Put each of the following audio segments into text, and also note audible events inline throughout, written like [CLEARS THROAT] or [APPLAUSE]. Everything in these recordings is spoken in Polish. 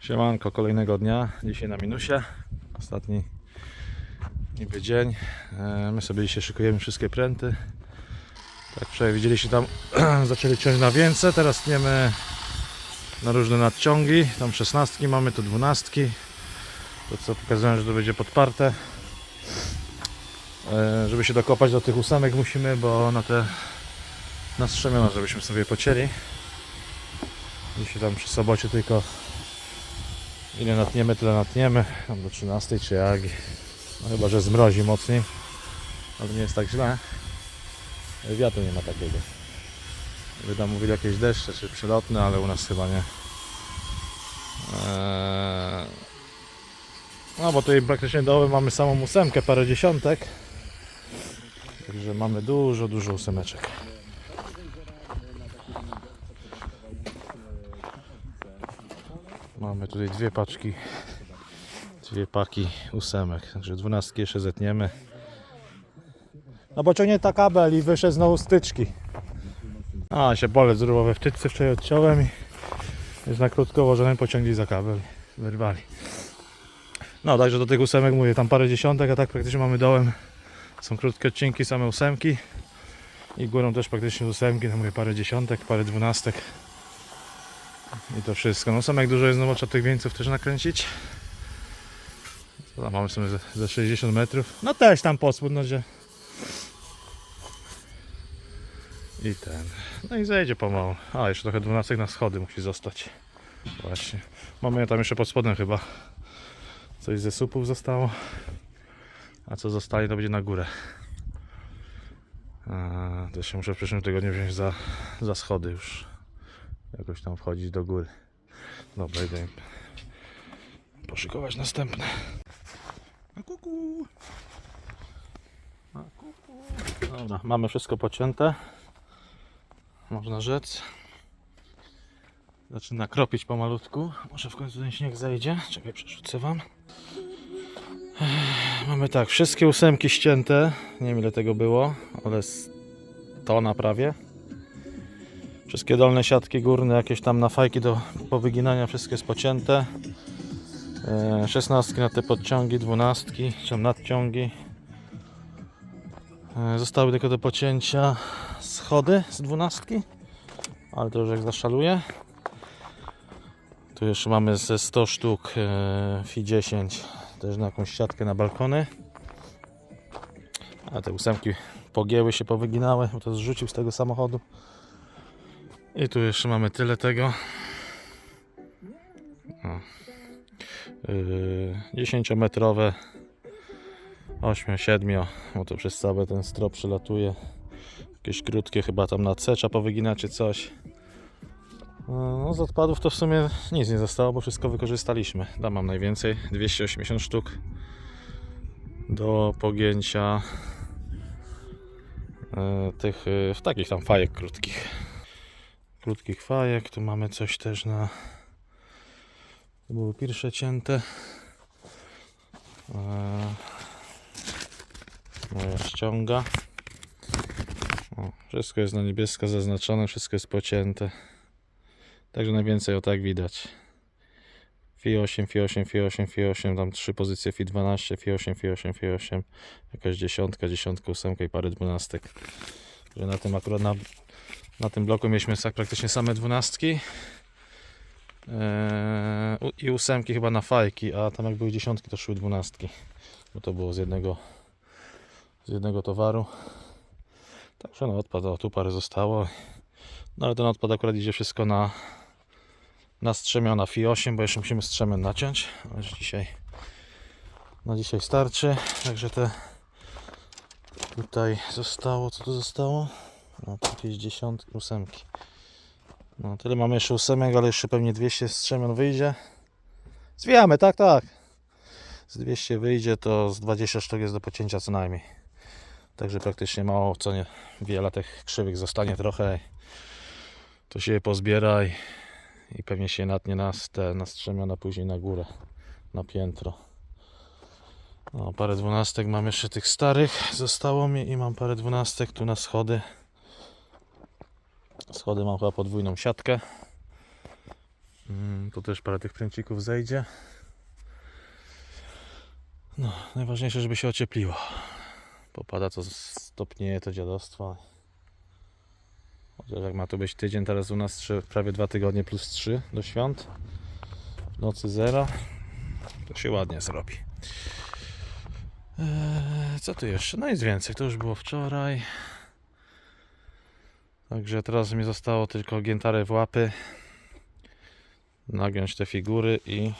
Siemanko kolejnego dnia, dzisiaj na minusie, ostatni niby dzień. E, My sobie dzisiaj szykujemy wszystkie pręty. Tak wczoraj widzieliście tam [CLEARS THROAT] zaczęli ciąć na więce, teraz tniemy na różne nadciągi. Tam szesnastki mamy, tu dwunastki. To co pokazują, że to będzie podparte. E, Żeby się dokopać do tych ósemek musimy, bo na te na strzemiona, żebyśmy sobie pocięli. Dzisiaj tam przy sobocie tylko Ile natniemy, tyle natniemy. Do 13 czy jak. No chyba, że zmrozi mocniej. Ale nie jest tak źle. Wiatru nie ma takiego. Wy tam mówili jakieś deszcze czy przelotne, ale u nas chyba nie. Eee... No bo tutaj praktycznie dołem mamy samą ósemkę, parę dziesiątek. Także mamy dużo, dużo ósemeczek. Mamy tutaj dwie paczki, dwie paki ósemek, także dwunastki jeszcze zetniemy. No bo ciągnie ta kabel i wyszedł znowu styczki. A, się bolec zrywał we wtyczce, wczoraj odciąłem i jest na krótko ułożonym pociągli za kabel, wyrwali. No, także do tych ósemek mówię, tam parę dziesiątek, a tak praktycznie mamy dołem. Są krótkie odcinki, same ósemki. I górą też praktycznie ósemki, no mówię, parę dziesiątek, parę dwunastek. I to wszystko. No sam jak dużo jest, no bo trzeba tych wieńców też nakręcić. Co tam mamy w sumie ze, ze 60 metrów. No też tam pospód, no gdzie. I ten. No i zejdzie pomału. A, jeszcze trochę 12 na schody musi zostać. Właśnie. Mamy tam jeszcze pod spodem chyba. Coś ze supów zostało. A co zostaje to będzie na górę. A, to się muszę w przyszłym tygodniu wziąć za, za schody już jakoś tam wchodzić do góry. Dobra, idę poszykować następne. A kuku. A kuku. Dobra, mamy wszystko pocięte. Można rzec. Zaczyna kropić pomalutku. Może w końcu ten śnieg zejdzie. Czekaj, przerzucę wam. Mamy tak, wszystkie ósemki ścięte. Nie wiem ile tego było, ale z tona prawie. Wszystkie dolne siatki górne, jakieś tam na fajki do powyginania, wszystkie jest pocięte. E, Szesnastki na te podciągi, dwunastki, czy nadciągi. E, Zostały tylko do pocięcia schody z dwunastki, ale to już jak zaszaluje. Tu jeszcze mamy ze 100 sztuk e, FI 10 też na jakąś siatkę na balkony. A te ósemki pogięły się, powyginały, bo to zrzucił z tego samochodu. I tu jeszcze mamy tyle tego. O. Yy, 10-metrowe, 8-7, bo to przez cały ten strop przylatuje. Jakieś krótkie chyba tam na C trzeba powyginać czy coś. No, z odpadów to w sumie nic nie zostało, bo wszystko wykorzystaliśmy. Tam mam najwięcej, 280 sztuk do pogięcia e, tych e, w takich tam fajek krótkich krótkich fajek. Tu mamy coś też na. To były pierwsze cięte. Eee, Moja ściąga. O, wszystko jest na niebiesko zaznaczone, wszystko jest pocięte. Także najwięcej o tak widać. FI 8, FI 8, FI 8, FI 8, tam trzy pozycje FI 12, FI 8, FI 8, FI 8, jakaś dziesiątka, dziesiątka, ósemka i parę dwunastek. Że na tym akurat na na tym bloku mieliśmy praktycznie same dwunastki u- i ósemki chyba na fajki, a tam jak były dziesiątki to szły dwunastki, bo to było z jednego z jednego towaru. Także no odpad, o tu parę zostało. No ale ten odpad akurat idzie wszystko na na strzemiona FI 8, bo jeszcze musimy strzemion naciąć, ale już dzisiaj na dzisiaj starczy, także te tutaj zostało, co tu zostało? No to jakieś. No tyle mamy jeszcze ósemek, ale jeszcze pewnie 200 strzemion wyjdzie. Zwijamy, tak, tak. Z 200 wyjdzie, to z 20 sztuk jest do pocięcia co najmniej. Także praktycznie mało, co nie, wiele tych krzywych zostanie trochę. To się je pozbiera i, i pewnie się natnie nas te na strzemiona później na górę, na piętro. No, parę dwunastek mam jeszcze tych starych, zostało mi i mam parę dwunastek tu na schody. Schody mam chyba podwójną siatkę. Mm, Tu też parę tych pręcików zejdzie. No, najważniejsze, żeby się ociepliło. Popada to stopnieje to dziadostwo. Chociaż jak ma to być tydzień, teraz u nas trzy, prawie dwa tygodnie plus 3 do świąt. W nocy zero. To się ładnie zrobi. Eee, co tu jeszcze? No nic więcej. To już było wczoraj. Także teraz mi zostało tylko giętare w łapy. Nagiąć te figury i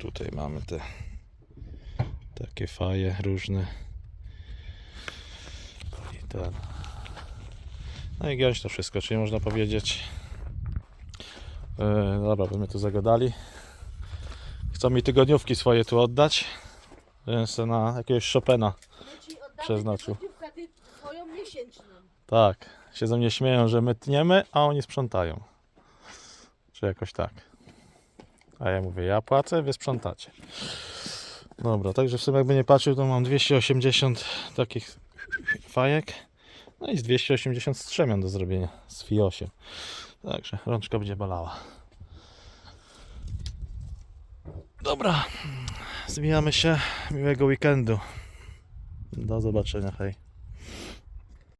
tutaj mamy te takie faje różne. I ten no i to wszystko, czyli można powiedzieć e, dobra, by mnie tu zagadali. Chcą mi tygodniówki swoje tu oddać więc na jakiegoś Chopina Przeznaczył. Tak, się ze mnie śmieją, że my tniemy, a oni sprzątają. Czy jakoś tak. A ja mówię, ja płacę, wy sprzątacie. Dobra, także w sumie jakby nie patrzył, to mam 280 takich fajek. No i z 280 strzemion do zrobienia z FI8. Także rączka będzie balała. Dobra, zwijamy się. Miłego weekendu. Do zobaczenia, hej.